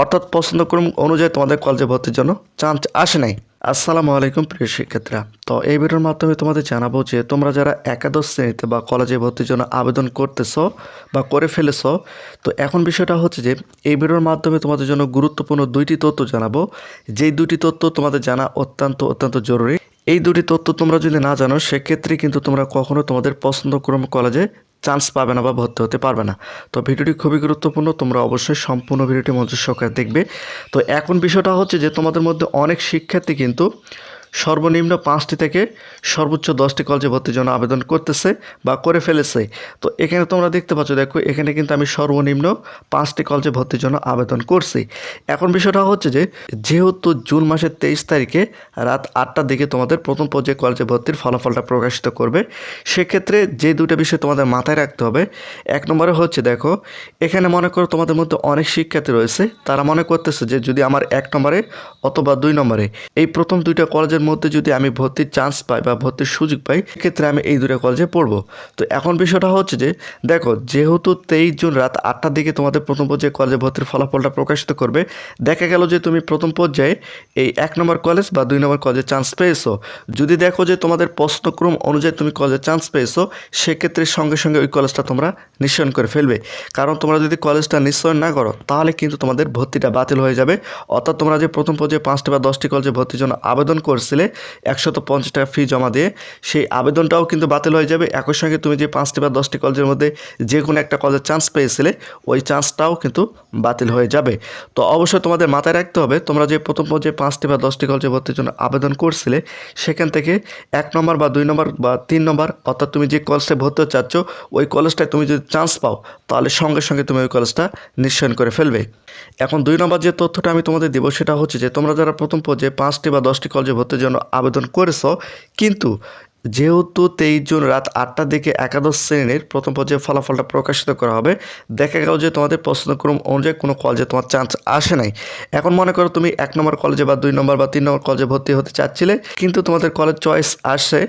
অর্থাৎ পছন্দক্রম অনুযায়ী তোমাদের কলেজে ভর্তির জন্য চান্স আসে নাই। আসসালামু আলাইকুম প্রিয় শিক্ষার্থীরা। তো এই ভিডিওর মাধ্যমে তোমাদের জানাব যে তোমরা যারা একাদশ শ্রেণীতে বা কলেজে ভর্তির জন্য আবেদন করতেছো বা করে ফেলেছো, তো এখন বিষয়টা হচ্ছে যে এই ভিডিওর মাধ্যমে তোমাদের জন্য গুরুত্বপূর্ণ দুইটি তথ্য জানাব। যেই দুটি তথ্য তোমাদের জানা অত্যন্ত অত্যন্ত জরুরি। এই দুটি তথ্য তোমরা যদি না জানো, সেক্ষেত্রে কিন্তু তোমরা কখনো তোমাদের পছন্দক্রম কলেজে চান্স পাবে না বা ভর্তি হতে পারবে না। তো ভিডিওটি খুবই গুরুত্বপূর্ণ, তোমরা অবশ্যই সম্পূর্ণ ভিডিওটি মনোযোগ সহকারে দেখবে। তো এখন বিষয়টা হচ্ছে যে তোমাদের মধ্যে অনেক শিক্ষার্থী কিন্তু সর্বনিম্ন পাঁচটি থেকে সর্বোচ্চ দশটি কলেজে ভর্তির জন্য আবেদন করতেছে বা করে ফেলেছে। তো এখানে তোমরা দেখতে পাচ্ছ, দেখো, এখানে কিন্তু আমি সর্বনিম্ন পাঁচটি কলেজে ভর্তির জন্য আবেদন করছি। এখন বিষয়টা হচ্ছে যে, যেহেতু জুন মাসের তেইশ তারিখে রাত আটটার দিকে তোমাদের প্রথম পর্যায়ে কলেজে ভর্তির ফলাফলটা প্রকাশিত করবে, সেক্ষেত্রে যে দুটো বিষয় তোমাদের মাথায় রাখতে হবে। এক নম্বরে হচ্ছে, দেখো, এখানে মনে করো তোমাদের মধ্যে অনেক শিক্ষার্থী রয়েছে, তারা মনে করতেছে যে যদি আমার এক নম্বরে অথবা দুই নম্বরে এই প্রথম দুইটা কলেজের মধ্যে যদি আমি ভর্তির চান্স পাই বা ভর্তির সুযোগ পাই সেক্ষেত্রে আমি এই দুটো কলেজে পড়ব। তো এখন বিষয়টা হচ্ছে যে, দেখো, যেহেতু তেইশ জুন রাত আটটার দিকে তোমাদের প্রথম পর্যায়ে কলেজে ভর্তির ফলাফলটা প্রকাশিত করবে, দেখা গেল যে তুমি প্রথম পর্যায়ে এই এক নম্বর কলেজ বা দুই নম্বর কলেজে চান্স পেয়েছ। যদি দেখো যে তোমাদের প্রশ্নক্রম অনুযায়ী তুমি কলেজে চান্স পেয়েছ, সেক্ষেত্রে সঙ্গে সঙ্গে ওই কলেজটা তোমরা নিশ্চয়ন করে ফেলবে। কারণ তোমরা যদি কলেজটা নিশ্চয়ন না করো, তাহলে কিন্তু তোমাদের ভর্তিটা বাতিল হয়ে যাবে। অর্থাৎ তোমরা যে প্রথম পর্যায়ে পাঁচটি বা দশটি কলেজে ভর্তির জন্য আবেদন করছিলে একশত পঞ্চাশ টাকা ফি জমা দিয়ে সেই আবেদনটাও কিন্তু বাতিল হয়ে যাবে। একই সঙ্গে তুমি যে পাঁচটি বা দশটি কলেজের মধ্যে যে কোনো একটা কলেজের চান্স পেয়েছিলে, ওই চান্সটাও কিন্তু বাতিল হয়ে যাবে। তো অবশ্যই তোমাদের মাথায় রাখতে হবে, তোমরা যে প্রথম পর্যায়ে পাঁচটি বা দশটি কলেজে ভর্তির জন্য আবেদন করছিলে, সেখান থেকে এক নম্বর বা দুই নম্বর বা তিন নম্বর, অর্থাৎ তুমি যে কলেজটায় ভর্তি হতে চাচ্ছ, ওই কলেজটায় তুমি যদি চান্স পাও, তাহলে সঙ্গে সঙ্গে তুমি ওই কলেজটা নিশ্চয়ন করে ফেলবে। এখন দুই নম্বর যে তথ্যটা আমি তোমাদের দেবো, সেটা হচ্ছে যে তোমরা যারা প্রথম পর্যায়ে পাঁচটি বা দশটি কলেজে ভর্তির জন্য আবেদন করেছ। কিন্তু যেহেতু তেইশ জুন রাত আটটার দিকে একাদশ শ্রেণির প্রথম পর্যায়ে ফলাফলটা প্রকাশিত করা হবে, দেখা গেল যে তোমাদের পছন্দক্রম অনুযায়ী কোনো কলেজে তোমার চান্স আসে নাই। এখন মনে করো তুমি এক নম্বর কলেজে বা দুই নম্বর বা তিন নম্বর কলেজে ভর্তি হতে চাচ্ছিলে, কিন্তু তোমাদের কলেজ চয়েস আসে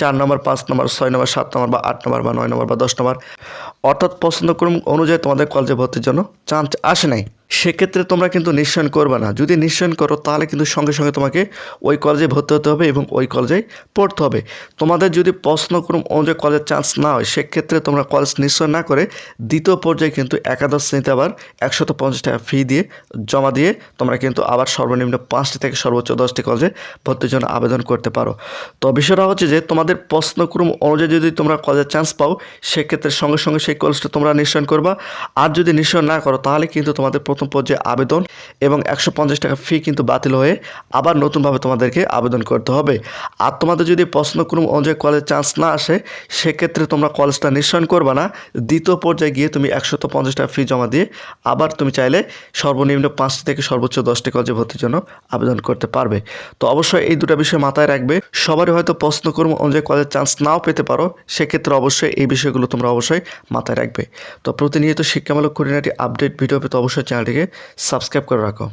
চার নম্বর, পাঁচ নম্বর, ছয় নম্বর, সাত নম্বর বা আট নম্বর বা নয় নম্বর বা দশ নম্বর। অর্থাৎ পছন্দক্রম অনুযায়ী তোমাদের কলেজে ভর্তির জন্য চান্স আসে নাই। সেক্ষেত্রে তোমরা কিন্তু নিশ্চয়ন করবে না। যদি নিশ্চয়ন করো, তাহলে কিন্তু সঙ্গে সঙ্গে তোমাকে ওই কলেজে ভর্তি হতে হবে এবং ওই কলেজেই পড়তে হবে। তোমাদের যদি প্রশ্নক্রম অনুযায়ী কলেজের চান্স না হয়, সেক্ষেত্রে তোমরা কলেজ নিশ্চয় না করে দ্বিতীয় পর্যায়ে কিন্তু একাদশ শ্রেণীতে আবার একশত পঞ্চাশ টাকা ফি দিয়ে জমা দিয়ে তোমরা কিন্তু আবার সর্বনিম্ন পাঁচটি থেকে সর্বোচ্চ দশটি কলেজে ভর্তির জন্য আবেদন করতে পারো। তো বিষয়টা হচ্ছে যে, তোমাদের প্রশ্নক্রম অনুযায়ী যদি তোমরা কলেজের চান্স পাও, সেক্ষেত্রে সঙ্গে সঙ্গে সেই কলেজটা তোমরা নিশ্চয়ন করবা। আর যদি নিশ্চয় না করো, তাহলে কিন্তু তোমাদের প্রথম পর্যায়ে আবেদন এবং একশো পঞ্চাশ টাকা ফি কিন্তু বাতিল হয়ে আবার নতুনভাবে তোমাদেরকে আবেদন করতে হবে। আর তোমাদের যদি প্রশ্নক্রম অনুযায়ী কলেজ চান্স না আসে, সেক্ষেত্রে তোমরা কলেজটা নিশ্চয়ন করবে না। দ্বিতীয় পর্যায়ে গিয়ে তুমি একশত পঞ্চাশ টাকা ফি জমা দিয়ে আবার তুমি চাইলে সর্বনিম্ন পাঁচটি থেকে সর্বোচ্চ দশটি কলেজে ভর্তির জন্য আবেদন করতে পারবে। তো অবশ্যই এই দুটো বিষয় মাথায় রাখবে। সবারই হয়তো প্রশ্নক্রম অনুযায়ী কলেজ চান্স নাও পেতে পারো, সেক্ষেত্রে অবশ্যই এই বিষয়গুলো তোমরা অবশ্যই মাথায় রাখবে। তো প্রতিনিয়ত শিক্ষামূলক খুঁটিনাটি আপডেট ভিডিও পেতে অবশ্যই চ্যানেলটিকে সাবস্ক্রাইব করে রাখো